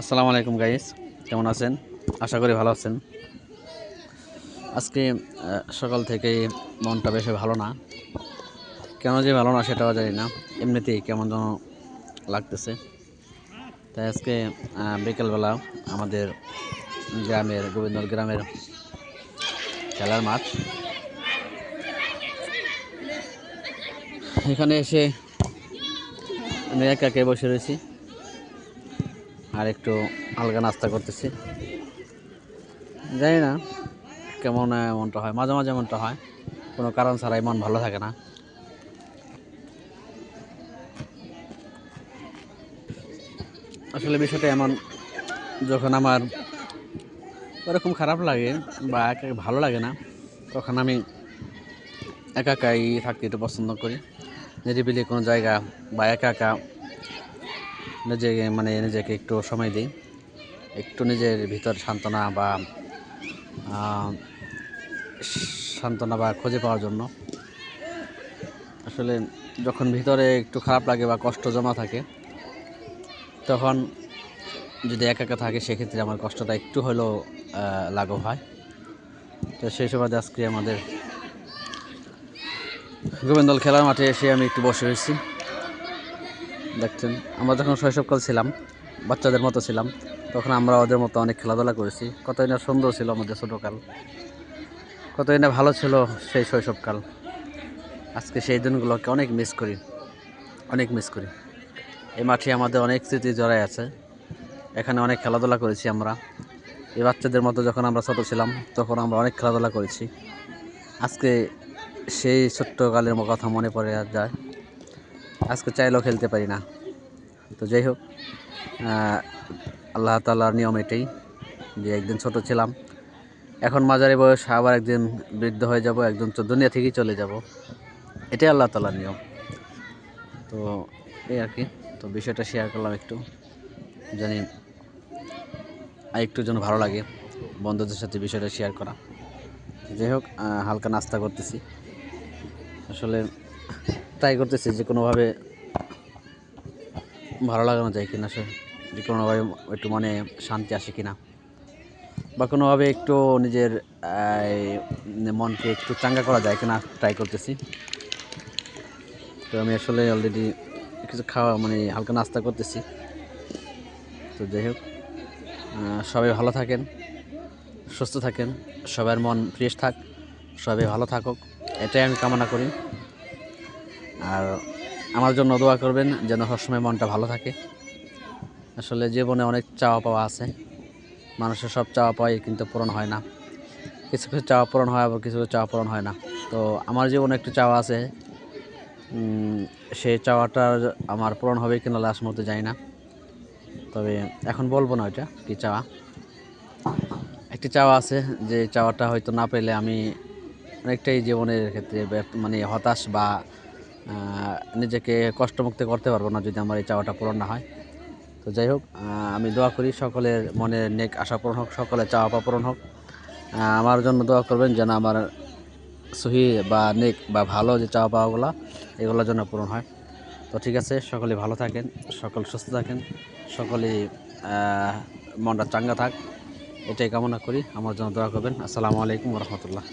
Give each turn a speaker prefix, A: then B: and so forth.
A: আসসালামু আলাইকুম গাইস, কেমন আছেন? আশা করি ভালো আছেন। আজকে সকাল থেকেই মনটা বেশি ভালো না। কেন যে ভালো না সেটাও জানি না। এমনিতেই কেমন যেন লাগতেছে। তাই আজকে বিকেলবেলা আমাদের গ্রামের গোবিন্দ গ্রামের খেলার মাঠ। এখানে এসে আমি একা একে বসে রয়েছি। আর একটু আলগা নাস্তা করতেছি। জানি না কেমন আহ, মনটা হয়। মাঝে মাঝে মনটা হয়। কোনো কারণ ছাড়াই মন ভালো থাকে না। আসলে বিষয়টা এমন যখন আমার ওরকম খারাপ লাগে বা একা ভালো লাগে না তখন আমি একা একাই থাকতে একটু পছন্দ করি। নিরিবিলি কোনো জায়গা বা একা একা নিজেকে মানে নিজেকে একটু সময় দিই। একটু নিজের ভিতর সান্ত্বনা বা সান্ত্বনা বা খুঁজে পাওয়ার জন্য। আসলে যখন ভিতরে একটু খারাপ লাগে বা কষ্ট জমা থাকে, তখন যদি একা একা থাকে, সেক্ষেত্রে আমার কষ্টটা একটু হলেও লাঘব হয়। তো সেই সময় আজকে আমাদের গোবিন্দল খেলার মাঠে এসে আমি একটু বসে রয়েছি। দেখছেন, আমরা যখন শৈশবকাল ছিলাম, বাচ্চাদের মতো ছিলাম, তখন আমরা ওদের মতো অনেক খেলাধুলা করেছি। কতই না সুন্দর ছিল আমাদের ছোটোকাল। কতই না ভালো ছিল সেই শৈশবকাল। আজকে সেই দিনগুলোকে অনেক মিস করি। অনেক মিস করি। এই মাঠে আমাদের অনেক স্মৃতি জড়াই আছে। এখানে অনেক খেলাধুলা করেছি আমরা। এই বাচ্চাদের মতো যখন আমরা ছোটো ছিলাম, তখন আমরা অনেক খেলাধুলা করেছি। আজকে সেই ছোট্টকালের কথা মনে পড়ে যায়। আজকে চাইলেও খেলতে পারি না। তো যাই হোক আল্লাহ তাল্লাহর নিয়ম এটাই যে একদিন ছোট ছিলাম, এখন মাঝারি বয়স, আবার একদিন বৃদ্ধ হয়ে যাব, একদিন তো দুনিয়া থেকেই চলে যাব। এটাই আল্লাহ তাল্লাহর নিয়ম। তো এই আর কি, তো বিষয়টা শেয়ার করলাম একটু, জানি আর একটু যেন ভালো লাগে বন্ধুদের সাথে বিষয়টা শেয়ার করা। যাই হোক হালকা নাস্তা করতেছি। আসলে ট্রাই করতেছি যে কোনোভাবে ভালো লাগানো যায় কিনা সে, যে কোনোভাবে একটু মনে শান্তি আসে কিনা। বা কোনোভাবে একটু নিজের মনকে একটু চাঙ্গা করা যায় কিনা ট্রাই করতেছি। তো আমি আসলে অলরেডি কিছু খাওয়া মানে হালকা নাস্তা করতেছি। তো যাই হোক সবাই ভালো থাকেন, সুস্থ থাকেন, সবার মন ফ্রেশ থাক, সবাই ভালো থাকুক, এটাই আমি কামনা করি। আর আমার জন্য দোয়া করবেন যেন সবসময় মনটা ভালো থাকে। আসলে জীবনে অনেক চাওয়া পাওয়া আছে। মানুষের সব চাওয়া পাওয়াই কিন্তু পূরণ হয় না। কিছু কিছু চাওয়া পূরণ হয়, আবার কিছু কিছু চাওয়া পূরণ হয় না। তো আমার জীবনে একটু চাওয়া আছে। সেই চাওয়াটা আমার পূরণ হবে কিনা লাস্ট মুহূর্তে জানি না। তবে এখন বলব না ওইটা কি চাওয়া। একটি চাওয়া আছে যে চাওয়াটা হয়তো না পেলে আমি অনেকটাই জীবনের ক্ষেত্রে মানে হতাশ বা নিজেকে কষ্টমুক্ত করতে পারব না যদি আমার এই চাওয়াটা পূরণ না হয়। তো যাই হোক আমি দোয়া করি সকলের মনের নেক আশা পূরণ হোক, সকলের চাওয়া পাওয়া পূরণ হোক। আমার জন্য দোয়া করবেন যেন আমার সহি বা নেক বা ভালো যে চাওয়া পাওয়াগুলো, এগুলোর জন্য পূরণ হয়। তো ঠিক আছে, সকলে ভালো থাকেন, সকল সুস্থ থাকেন সকলে মনটা চাঙ্গা থাক, এটাই কামনা করি। আমার জন্য দোয়া করবেন। আসসালামু আলাইকুম রহমতুল্লাহ।